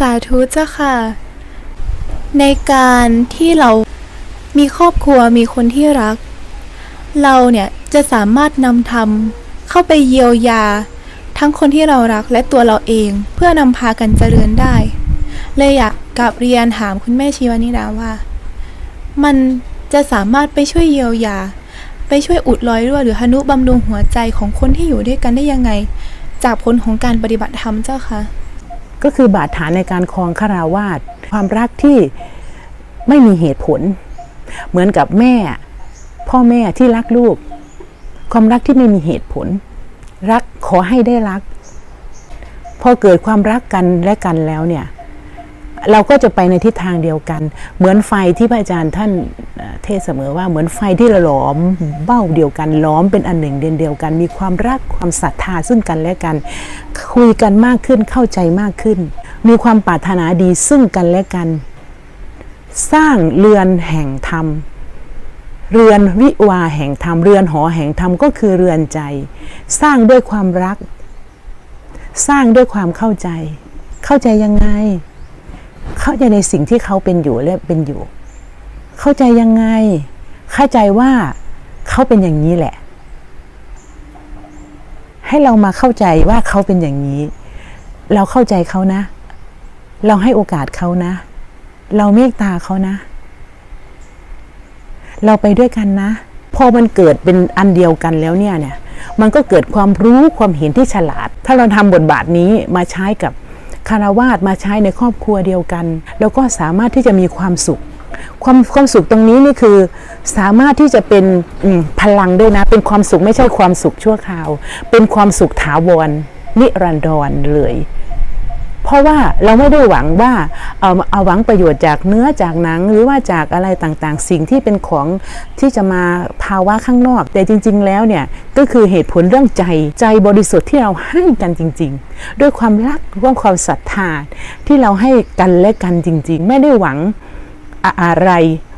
สาธุเจ้าค่ะ ในการที่เรามีครอบครัวมีคนที่รัก เราเนี่ยจะสามารถนำทำเข้าไปเยียวยา ทั้งคนที่เรารักและตัวเราเองเพื่อนำพากันเจริญได้ เลยอยากกลับเรียนถามคุณแม่ชีวานิดาว่า มันจะสามารถไปช่วยเยียวยา ไปช่วยอุดรอยรั่วหรือหนุบำรุงหัวใจของคนที่อยู่ด้วยกันได้ยังไง จากผลของการปฏิบัติธรรมเจ้าค่ะ ก็คือบาดฐานในการครองคาราวาสความรักที่ไม่มีเหตุผล เหมือนกับแม่ พ่อแม่ที่รักลูก ความรักที่ไม่มีเหตุผล รักขอให้ได้รัก พอเกิดความรักกันและกันแล้วเนี่ย เราก็จะไปในทิศทางเดียวกัน เหมือนไฟที่พระอาจารย์ท่านเทศเสมอว่าเหมือนไฟที่หลอมเบ้าเดียวกันล้อมเป็นอันหนึ่งเดียวเดียวกัน มีความรักความศรัทธาซึ่งกันและกัน คุยกันมากขึ้นเข้าใจมากขึ้น มีความปรารถนาดีซึ่งกันและกัน สร้างเรือนแห่งธรรมเรือนวิวาแห่งธรรมเรือนหอแห่งธรรมก็คือเรือนใจ สร้างด้วยความรัก สร้างด้วยความเข้าใจ เข้าใจยังไง เข้าใจในสิ่งที่เขาเป็นอยู่และเป็นอยู่ เข้าใจยังไง เข้าใจว่าเขาเป็นอย่างนี้แหละ ให้เรามาเข้าใจว่าเขาเป็นอย่างนี้ เราเข้าใจเขานะ เราให้โอกาสเขานะ เราเมตตาเขานะ เราไปด้วยกันนะ พอมันเกิดเป็นอันเดียวกันแล้วเนี่ยเนี่ย มันก็เกิดความรู้ความเห็นที่ฉลาด ถ้าเราทำบทบาทนี้มาใช้กับ คารวาสมาใช้ในครอบครัวเดียวกัน แล้วก็สามารถที่จะมีความสุข ความความสุขตรงนี้นี่คือ สามารถที่จะเป็นพลังด้วยนะ เป็นความสุขไม่ใช่ความสุขชั่วคราว เป็นความสุขถาวรนิรันดรเลย เพราะว่าเราไม่ได้หวังว่าเอาเอาหวังประโยชน์จากเนื้อจากหนังหรือว่าจากอะไรต่างๆ สิ่งที่เป็นของที่จะมาภาวะข้างนอก แต่จริง ๆ แล้วเนี่ยก็คือเหตุผลเรื่องใจใจบริสุทธิ์ที่เราให้กันจริง ๆ ด้วยความรักด้วยความศรัทธาที่เราให้กันและกันจริง ๆ ไม่ได้หวังอะอะไร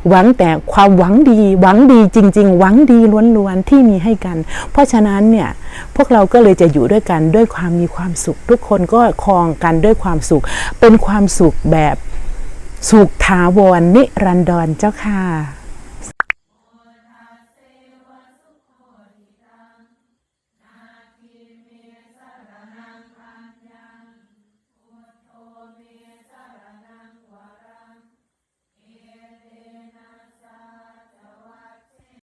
หวังแต่ความหวังดี หวังดีจริง ๆ หวังดีล้วนๆที่มีให้กัน เพราะฉะนั้นเนี่ยพวกเราก็เลยจะอยู่ด้วยกันด้วยความมีความสุข ทุกคนก็คลองกันด้วยความสุข เป็นความสุขแบบสุขถาวรนิรันดรเจ้าค่ะ